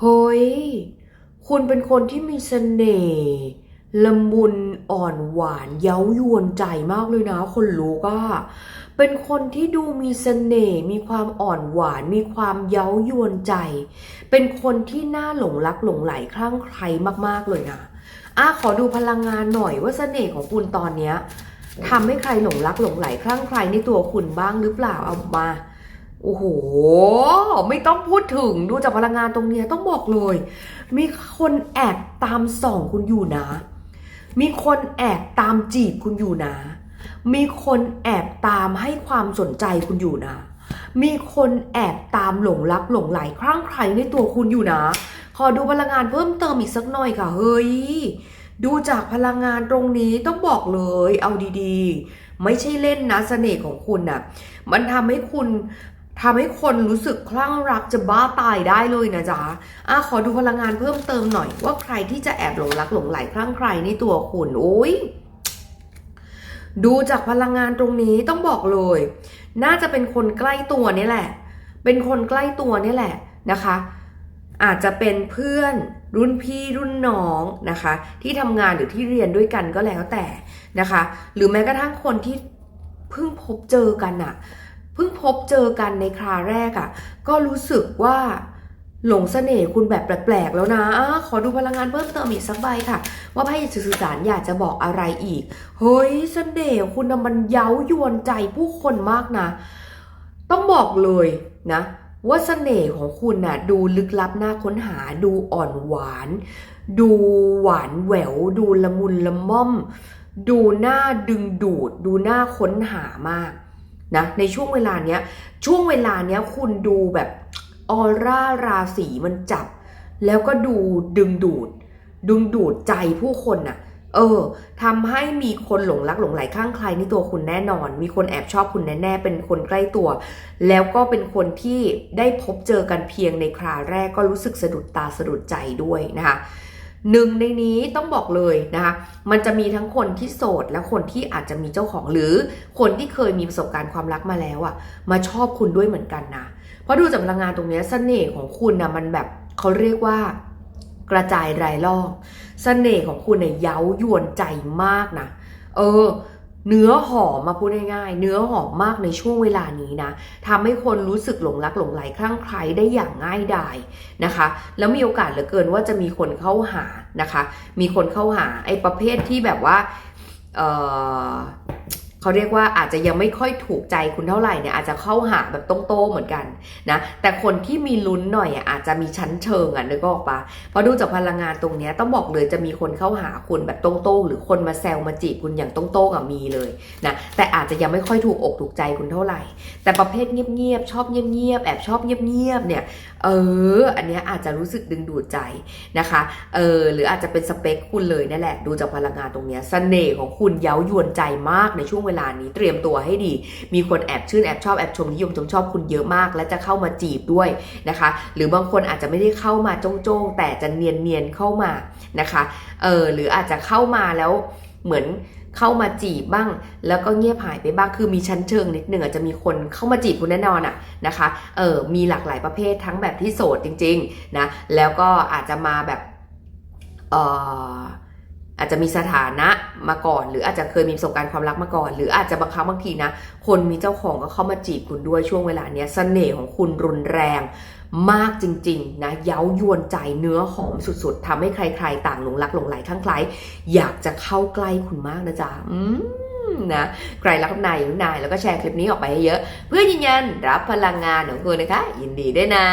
เฮ้ย คุณเป็นคนที่มีเสน่ห์ละมุนอ่อนหวานเย้ายวนใจมากเลยนะคนรู้ก็เป็นคนที่ดูมีเสน่ห์มีความอ่อนหวาน มีความเย้ายวนใจ เป็นคนที่น่าหลงรักหลงไหลคลั่งไคล้มากๆเลยนะอะขอดูพลังงานหน่อยว่าเสน่ห์ของคุณตอนเนี้ยทำให้ใครหลงรักหลงไหลคลั่งไคล้ในตัวคุณบ้างหรือเปล่าเอามา โอ้โห ไม่ต้องพูดถึงดูจากพลังงานตรงนี้ต้องบอกเลย มีคนแอบตามส่องคุณอยู่นะ มีคนแอบตามจีบคุณอยู่นะ มีคนแอบตามให้ความสนใจคุณอยู่นะ มีคนแอบตามหลงรักหลงไหลคลั่งไคล้ในตัวคุณอยู่นะ ขอดูพลังงานเพิ่มเติมอีกสักหน่อยค่ะ เฮ้ย ดูจากพลังงานตรงนี้ต้องบอกเลย เอาดีๆ ไม่ใช่เล่นนะเสน่ห์ของคุณน่ะ มันทำให้คุณ ทำให้คนรู้สึกคลั่งรักจะบ้าตายได้เลยนะจ๊ะอะขอดูพลังงานเพิ่มเติมหน่อย ว่าใครที่จะแอบหลงรักหลงไหลคลั่งใครในตัวคุณโอ้ยดูจากพลังงานตรงนี้ต้องบอกเลย น่าจะเป็นคนใกล้ตัวนี่แหละ เป็นคนใกล้ตัวนี่แหละนะคะ อาจจะเป็นเพื่อนรุ่นพี่รุ่นน้องนะคะ ที่ทำงานหรือที่เรียนด้วยกันก็แล้วแต่นะคะ หรือแม้กระทั่งคนที่เพิ่งพบเจอกันอะ เพิ่งพบเจอกันในคราแรกอะก็รู้สึกว่าหลงเสน่ห์คุณแบบแปลกๆแล้วนะอะขอดูพลังงานเพิ่มเติมอีกสักใบค่ะ ว่าไพ่สื่อสารอยากจะบอกอะไรอีก เฮ้ยเสน่ห์คุณนะมันเย้ายวนใจผู้คนมากนะ ต้องบอกเลยนะ ว่าเสน่ห์ของคุณน่ะดูลึกลับน่าค้นหาดูอ่อนหวาน ดูหวานแหวว ดูละมุนละม่อม ดูน่าดึงดูด ดูน่าค้นหามาก นะในช่วงเวลาเนี้ยช่วงเวลาเนี้ยคุณดูแบบออร่าราศีมันจับ แล้วก็ดูดึงดูด ดึงดูดใจผู้คนน่ะ เออทำให้มีคนหลงรักหลงไหลข้างใครในตัวคุณแน่นอน มีคนแอบชอบคุณแน่ๆ เป็นคนใกล้ตัว แล้วก็เป็นคนที่ได้พบเจอกันเพียงในคราแรกก็รู้สึกสะดุดตาสะดุดใจด้วยนะคะ หนึ่งในนี้ต้องบอกเลยนะคะ มันจะมีทั้งคนที่โสดและคนที่อาจจะมีเจ้าของหรือคนที่เคยมีประสบการณ์ความรักมาแล้วอะมาชอบคุณด้วยเหมือนกันนะ เพราะดูจากพลังงานตรงนี้สเสน่ห์ของคุณนะมันแบบเขาเรียกว่ากระจายรายรอบเสน่ห์ของคุณเนี่ยเย้ายวนใจมากนะ เออ เนื้อหอมมาพูดง่ายๆ เนื้อหอมมากในช่วงเวลานี้นะทำให้คนรู้สึกหลงรักหลงไหลคลั่งไคล้ได้อย่างง่ายดายนะคะ แล้วมีโอกาสเหลือเกินว่าจะมีคนเข้าหานะคะ มีคนเข้าหาไอ้ประเภทที่แบบว่าเเขาเรียกว่าอาจจะยังไม่ค่อยถูกใจคุณเท่าไหร่เนี่ยอาจจะเข้าหาแบบตรงๆเหมือนกันนะแต่คนที่มีลุ้นหน่อยอะอาจจะมีชั้นเชิงอะนึกออกปะเพราะดูจากพลังงานตรงเนี้ยต้องบอกเลยจะมีคนเข้าหาคุณแบบตรงๆหรือคนมาแซวมาจีบคุณอย่างตรงๆอะมีเลยนะแต่อาจจะยังไม่ค่อยถูกอกถูกใจคุณเท่าไหร่ แต่ประเภทเงียบๆชอบเงียบๆแอบชอบเงียบๆเนี่ยเอออันเนี้ยอาจจะรู้สึกดึงดูดใจนะคะเออหรืออาจจะเป็นสเปคคุณเลยนั่นแหละ ดูจากพลังงานตรงเนี้ยเสน่ห์ของคุณเย้ายวนใจมากในช่วงเวลานี้เตรียมตัวให้ดี มีคนแอบชื่นแอบชอบแอบชมนิยมชมชอบคุณเยอะมาก และจะเข้ามาจีบด้วยนะคะ หรือบางคนอาจจะไม่ได้เข้ามาจ้องๆแต่จะเนียนๆเข้ามานะคะเออหรืออาจจะเข้ามาแล้วเหมือนเข้ามาจีบบ้าง แล้วก็เงียบหายไปบ้างคือมีชั้นเชิงนิดหนึ่งอาจจะมีคนเข้ามาจีบคุณแน่นอนอะนะคะเออมีหลากหลายประเภททั้งแบบที่โสดจริงๆนะแล้วก็อาจจะมาแบบเออ อาจจะมีสถานะมาก่อน หรืออาจจะเคยมีประสบการณ์ความรักมาก่อน หรืออาจจะบางครั้งบางทีนะ คนมีเจ้าของก็เข้ามาจีบคุณด้วยช่วงเวลาเนี้ยเสน่ห์ของคุณรุนแรงมากจริงๆนะเย้ายวนใจเนื้อหอมสุดๆทำให้ใครๆ ต่างหลงรักหลงไหลข้างใครอยากจะเข้าใกล้คุณมากนะจ๊ะอืมนะใครรักนายอยู่นายแล้วก็แชร์คลิปนี้ออกไปให้เยอะ เพื่อยืนยันรับพลังงานของคุณนะคะ ยินดีด้วยนะ